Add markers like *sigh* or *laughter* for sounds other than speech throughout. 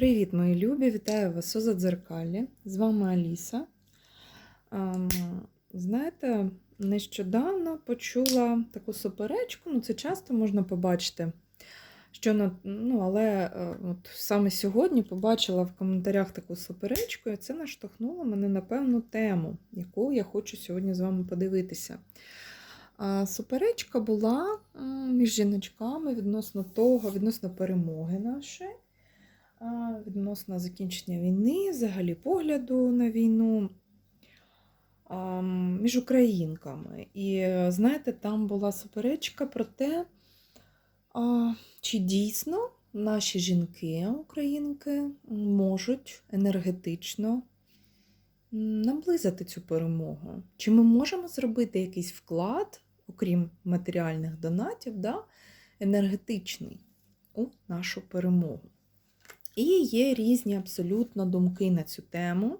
Привіт, мої любі! Вітаю вас у Задзеркалі. З вами Аліса. Ем, Знаєте, нещодавно почула таку суперечку, ну це часто можна побачити. Що на, ну, але е, от саме сьогодні побачила в коментарях таку суперечку, і це наштовхнуло мене на певну тему, яку я хочу сьогодні з вами подивитися. Суперечка була між жіночками відносно того, відносно перемоги нашої відносно закінчення війни, взагалі погляду на війну між українками. І знаєте, там була суперечка про те, чи дійсно наші жінки, українки, можуть енергетично наблизити цю перемогу. Чи ми можемо зробити якийсь вклад, окрім матеріальних донатів, да, енергетичний у нашу перемогу? І є різні абсолютно думки на цю тему,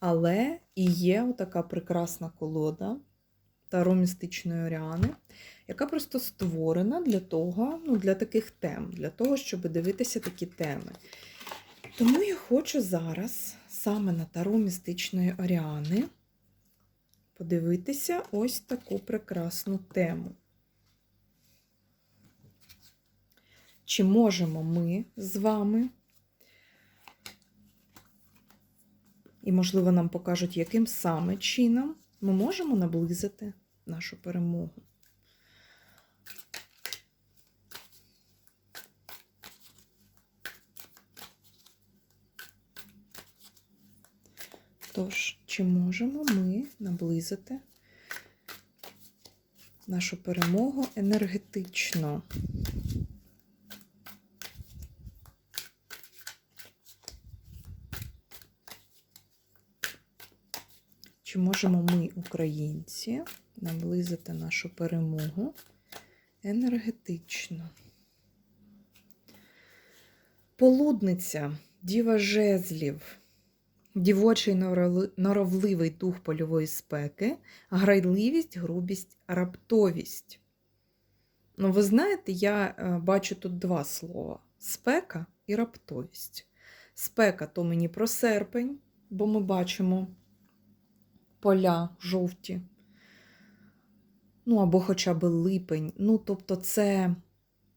але і є така прекрасна колода Таро містичної Оріани, яка просто створена для того, ну, для таких тем, для того, щоб дивитися такі теми. Тому я хочу зараз саме на Таро містичної Оріани подивитися ось таку прекрасну тему. Чи можемо ми з вами, і, можливо, нам покажуть, яким саме чином ми можемо наблизити нашу перемогу. Тож, чи можемо ми наблизити нашу перемогу енергетично? Чи можемо ми, українці, наблизити нашу перемогу енергетично? Полудниця, діва жезлів, дівочий норовли- норовливий дух польової спеки, грайливість, грубість, раптовість. Ну, ви знаєте, я е, бачу тут два слова: спека і раптовість. Спека то мені про серпень, бо ми бачимо поля жовті. Ну, або хоча б липень. Ну, тобто, це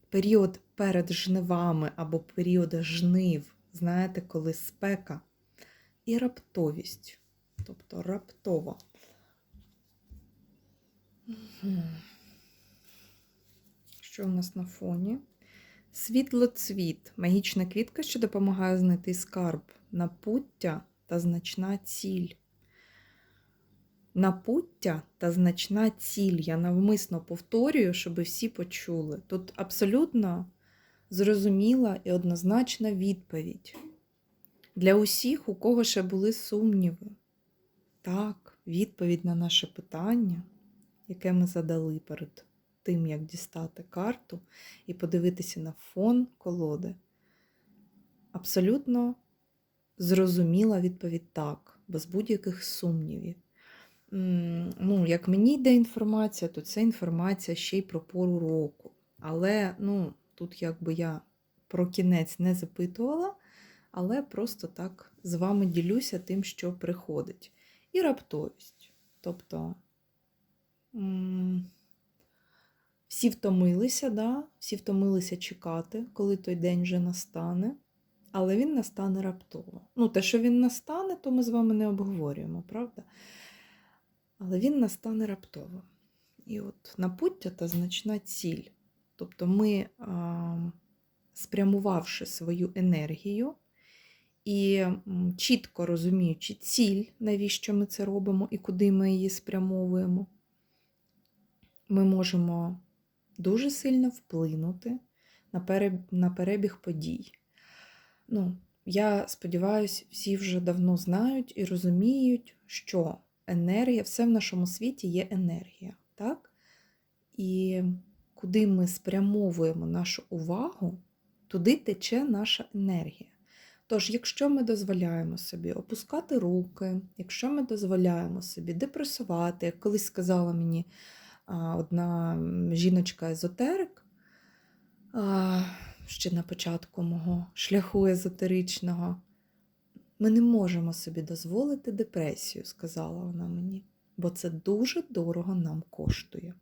період перед жнивами або період жнив, знаєте, коли спека і раптовість. Тобто раптово. Що у нас на фоні? Світлоцвіт магічна квітка, що допомагає знайти скарб, напуття та значна ціль. Напуття та значна ціль. Я навмисно повторюю, щоб всі почули. Тут абсолютно зрозуміла і однозначна відповідь. Для усіх, у кого ще були сумніви. Так, відповідь на наше питання, яке ми задали перед тим, як дістати карту і подивитися на фон колоди. Абсолютно зрозуміла відповідь так, без будь-яких сумнівів. Ну, як мені йде інформація, то це інформація ще й про пору року. Але ну, тут якби я про кінець не запитувала, але просто так з вами ділюся тим, що приходить. І раптовість. Тобто всі втомилися, да? всі втомилися чекати, коли той день вже настане. Але він настане раптово. Ну, те, що він настане, то ми з вами не обговорюємо, правда? Але він настане раптово. І от напуття та значна ціль. Тобто ми, спрямувавши свою енергію і чітко розуміючи ціль, навіщо ми це робимо і куди ми її спрямовуємо, ми можемо дуже сильно вплинути на перебіг подій. Ну, я сподіваюся, всі вже давно знають і розуміють, що енергія, все в нашому світі є енергія, так? І куди ми спрямовуємо нашу увагу, туди тече наша енергія. Тож, якщо ми дозволяємо собі опускати руки, якщо ми дозволяємо собі депресувати, як колись сказала мені одна жіночка-езотерик, ще на початку мого шляху езотеричного. Ми не можемо собі дозволити депресію, сказала вона мені, бо це дуже дорого нам коштує.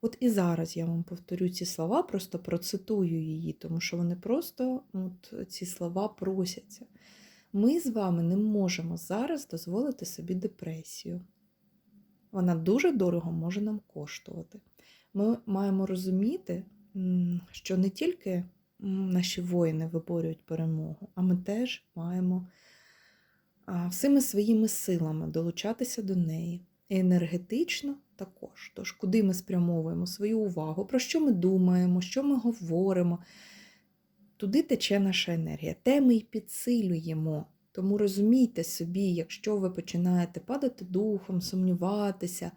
От і зараз я вам повторю ці слова, просто процитую її, тому що вони просто от, ці слова просяться. Ми з вами не можемо зараз дозволити собі депресію. Вона дуже дорого може нам коштувати. Ми маємо розуміти, що не тільки наші воїни виборюють перемогу, а ми теж маємо всіми своїми силами долучатися до неї. І енергетично також. Тож, куди ми спрямовуємо свою увагу, про що ми думаємо, що ми говоримо, туди тече наша енергія. Те ми й підсилюємо. Тому розумійте собі, якщо ви починаєте падати духом, сумніватися,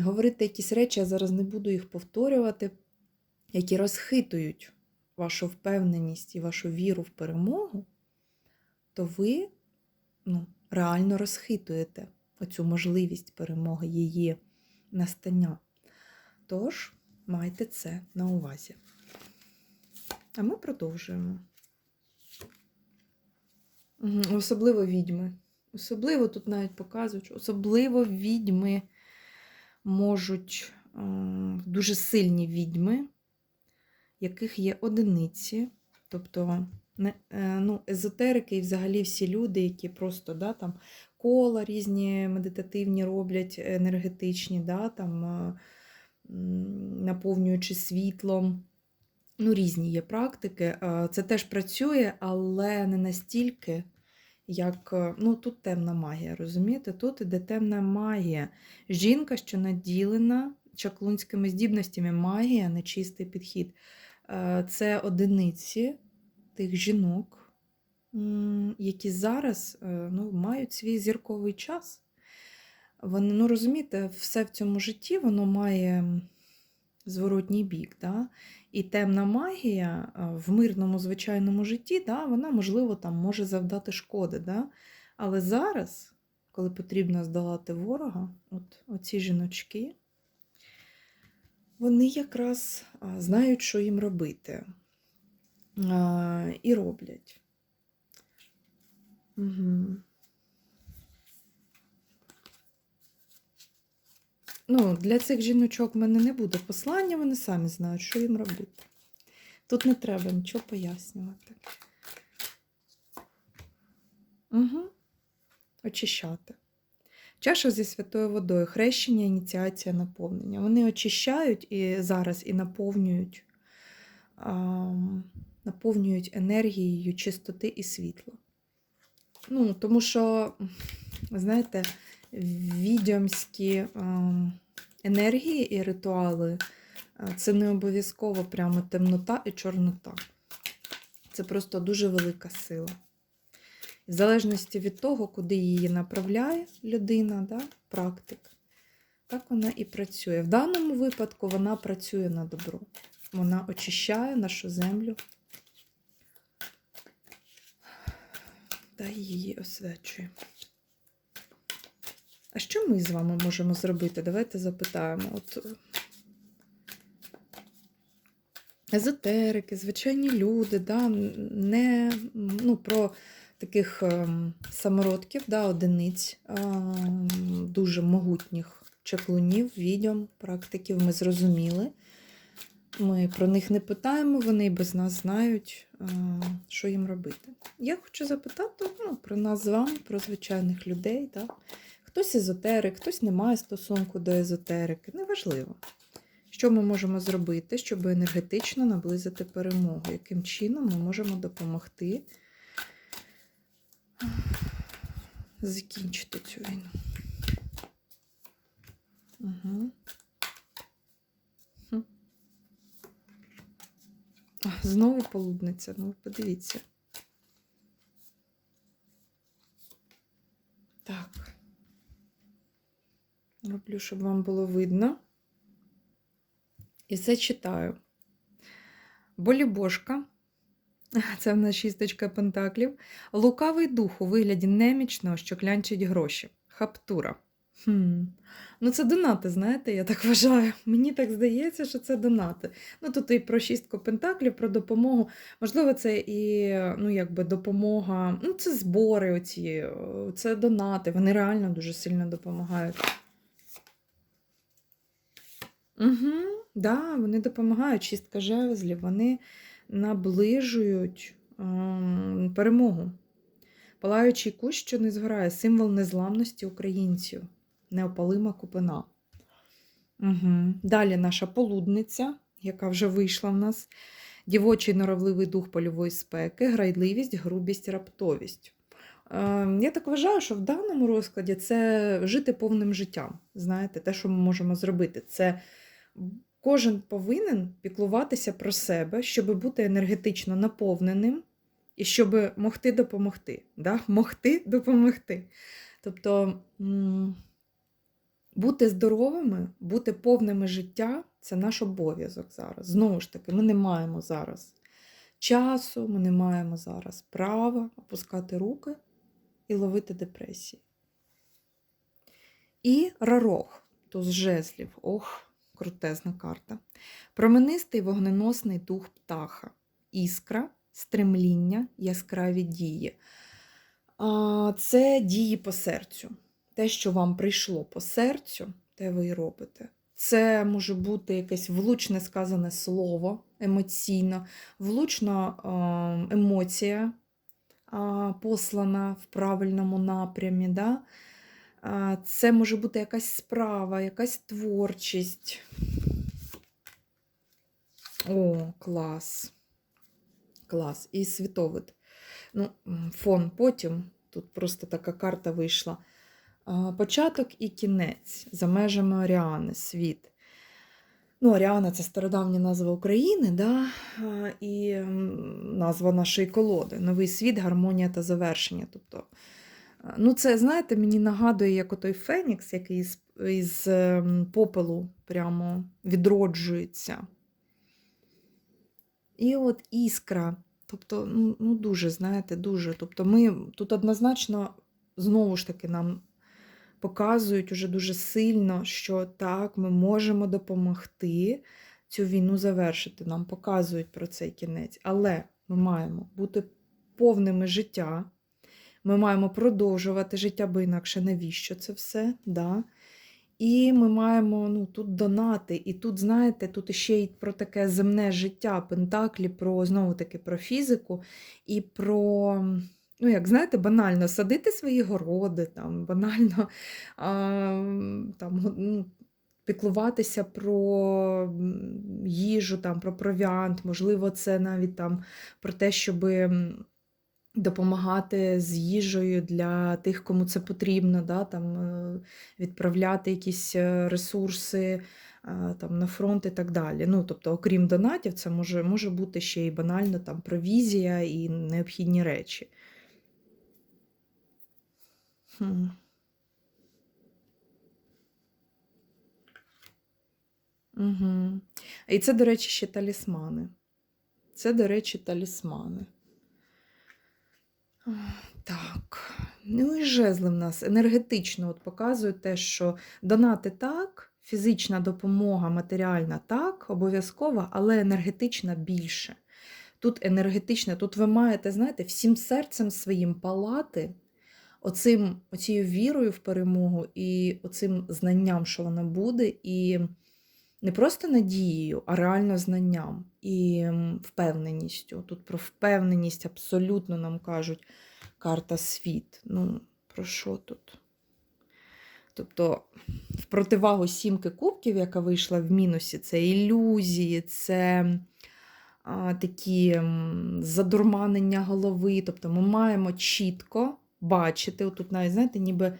говорити якісь речі, я зараз не буду їх повторювати, які розхитують вашу впевненість і вашу віру в перемогу, то ви ну, реально розхитуєте оцю можливість перемоги, її настання. Тож, майте це на увазі. А ми продовжуємо. Особливо відьми. Особливо тут навіть показують, особливо відьми можуть е, дуже сильні відьми, яких є одиниці. Тобто ну, езотерики і взагалі всі люди, які просто да, там, кола різні медитативні роблять, енергетичні, да, там, е, наповнюючи світлом. Ну, різні є практики. Е, Це теж працює, але не настільки, як е, ну, тут темна магія, розумієте? Тут іде темна магія. Жінка, що наділена чаклунськими здібностями, магія, нечистий підхід. Е, Це одиниці тих жінок, які зараз е, ну, мають свій зірковий час. Вони, ну розумієте, все в цьому житті воно має зворотній бік. Да? І темна магія в мирному звичайному житті, да, вона, можливо, там може завдати шкоди. Да? Але зараз, коли потрібно здолати ворога, от оці жіночки, вони якраз знають, що їм робити. І роблять. Угу. Ну, для цих жіночок в мене не буде послання, вони самі знають, що їм робити. Тут не треба нічого пояснювати. Угу. Очищати. Чаша зі святою водою, хрещення, ініціація, наповнення. Вони очищають і зараз і наповнюють, а, наповнюють енергією чистоти і світла. Ну, тому що, знаєте, відьомські ем, енергії і ритуали е, це не обов'язково прямо темнота і чорнота. Це просто дуже велика сила. В залежності від того, куди її направляє людина, да, практик, так вона і працює. В даному випадку вона працює на добро. Вона очищає нашу землю та її освячує. А що ми з вами можемо зробити? Давайте запитаємо. От Езотерики, звичайні люди, да, не ну, про таких ем, самородків, да, одиниць, дуже могутніх чаклунів, відьом, практиків ми зрозуміли. Ми про них не питаємо, вони без нас знають, що їм робити. Я хочу запитати ну, про нас з вами, про звичайних людей. Да? Хтось езотерик, хтось не має стосунку до езотерики. Неважливо. Що ми можемо зробити, щоб енергетично наблизити перемогу? Яким чином ми можемо допомогти закінчити цю війну? Угу. Знову полудниця, ну подивіться. Так. Роблю, щоб вам було видно. І все читаю. Болібошка, *laughs* це в нас шісточка пентаклів. Лукавий дух у вигляді немічного, що клянчить гроші. Хаптура. Хм. Ну, це донати, знаєте, я так *laughs* вважаю. Мені так здається, що це донати. Ну, тут і про шістку пентаклів, про допомогу. Можливо, це і ну, якби допомога. Ну, це збори, оці, це донати. Вони реально дуже сильно допомагають. Угу, да, вони допомагають. Шістка жезлів, вони наближують ем, перемогу. Палаючий кущ, що не згорає, символ незламності українців, неопалима купина. Угу. Далі наша полудниця, яка вже вийшла в нас. Дівочий норовливий дух польової спеки, грайливість, грубість, раптовість. Е, я так вважаю, що в даному розкладі це жити повним життям. Знаєте, те, що ми можемо зробити, це кожен повинен піклуватися про себе, щоб бути енергетично наповненим і щоб могти допомогти. Да? Могти допомогти. Тобто бути здоровими, бути повними життя це наш обов'язок зараз. Знову ж таки, ми не маємо зараз часу, ми не маємо зараз права опускати руки і ловити депресії. І рарох, туз жезлів. Ох, крутезна карта. Променистий вогненосний дух птаха, іскра, стремління, яскраві дії. Це дії по серцю. Те, що вам прийшло по серцю, те ви і робите. Це може бути якесь влучне сказане слово емоційно, влучна емоція послана в правильному напрямі. Да? Це може бути якась справа, якась творчість. О, клас. Клас. І світовид. Ну, фон потім. Тут просто така карта вийшла. Початок і кінець за межами Оріани, світ. Ну, Оріана це стародавня назва України, да? і назва нашої колоди. Новий світ, гармонія та завершення. Тобто, ну, це, знаєте, мені нагадує, як отой Фенікс, який із, із ем, попелу прямо відроджується. І от іскра. Тобто, ну, ну дуже, знаєте, дуже. Тобто, ми тут однозначно знову ж таки нам показують уже дуже сильно, що так, ми можемо допомогти цю війну завершити. Нам показують про цей кінець. Але ми маємо бути повними життя. Ми маємо продовжувати життя, бо інакше навіщо це все? Да? І ми маємо ну, тут донати. І тут, знаєте, тут ще й про таке земне життя, пентаклі, про знову таки про фізику і про, ну, як знаєте, банально садити свої городи, там, банально *laughs* а, там, ну, піклуватися про їжу, там, про провіант, можливо, це навіть там про те, щоби допомагати з їжею для тих, кому це потрібно, да, там, е, відправляти якісь е, ресурси там, на фронт і так далі. Ну, тобто, окрім донатів, це може, може бути ще й банально там, провізія і необхідні речі. Угу. І це, до речі, ще талісмани. Це, до речі, талісмани. Так, ну і жезли в нас енергетично от показують те, що донати так, фізична допомога матеріальна так, обов'язкова, але енергетична більше. Тут енергетична, тут ви маєте, знаєте, всім серцем своїм палати, оцим, оцією вірою в перемогу і оцим знанням, що вона буде, і не просто надією, а реально знанням і впевненістю. Тут про впевненість абсолютно нам кажуть карта світ. Ну, про що тут? Тобто, в противагу сімки кубків, яка вийшла в мінусі, це ілюзії, це такі задурманення голови. Тобто ми маємо чітко бачити, отут навіть, знаєте, ніби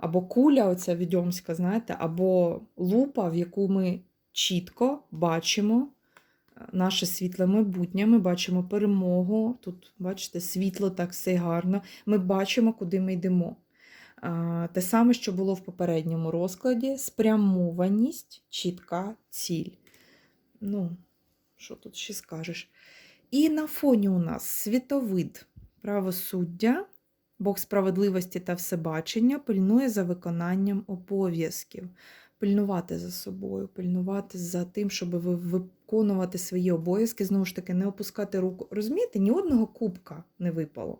або куля, оця відьомська, знаєте, або лупа, в яку ми чітко бачимо е, наше світле майбутнє, ми бачимо перемогу. Тут, бачите, світло так все гарно. Ми бачимо, куди ми йдемо. Те саме, що було в попередньому розкладі: спрямованість, чітка ціль. Ну, що тут ще скажеш? І на фоні у нас світовид правосуддя, Бог справедливості та всебачення пильнує за виконанням обов'язків. Пильнувати за собою, пильнувати за тим, щоб ви- виконувати свої обов'язки, знову ж таки, не опускати руку. Розумієте, ні одного кубка не випало.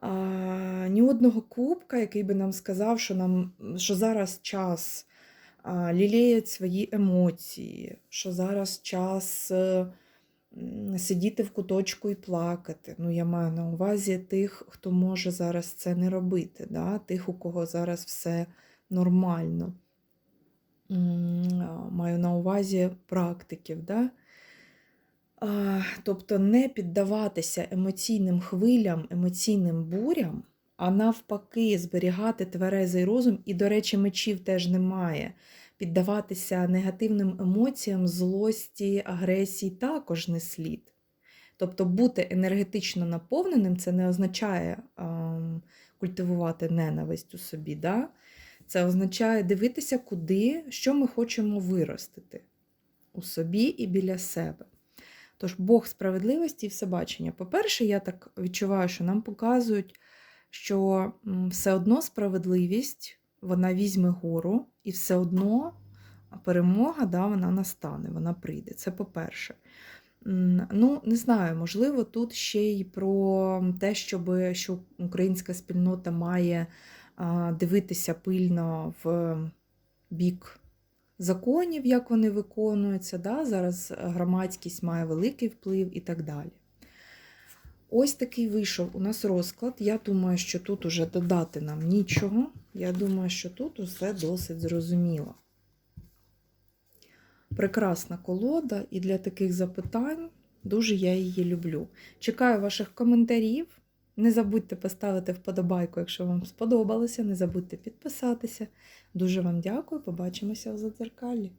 А, ні одного кубка, який би нам сказав, що, нам, що зараз час лілеять свої емоції, що зараз час е, сидіти в куточку і плакати. Ну, я маю на увазі тих, хто може зараз це не робити, да? тих, у кого зараз все нормально. Маю на увазі практиків. Да? Тобто не піддаватися емоційним хвилям, емоційним бурям, а навпаки, зберігати тверезий розум, і, до речі, мечів теж немає. Піддаватися негативним емоціям, злості, агресії також не слід. Тобто бути енергетично наповненим це не означає ем, культивувати ненависть у собі. Да? Це означає дивитися, куди, що ми хочемо виростити у собі і біля себе. Тож Бог справедливості і всебачення. По-перше, я так відчуваю, що нам показують, що все одно справедливість вона візьме гору, і все одно перемога да, вона настане, вона прийде. Це по-перше. Ну, не знаю, можливо, тут ще й про те, щоб, що українська спільнота має дивитися пильно в бік законів, як вони виконуються. Да? Зараз громадськість має великий вплив і так далі. Ось такий вийшов у нас розклад. Я думаю, що тут уже додати нам нічого. Я думаю, що тут усе досить зрозуміло. Прекрасна колода, і для таких запитань дуже я її люблю. Чекаю ваших коментарів. Не забудьте поставити вподобайку, якщо вам сподобалося. Не забудьте підписатися. Дуже вам дякую. Побачимося в задзеркалі.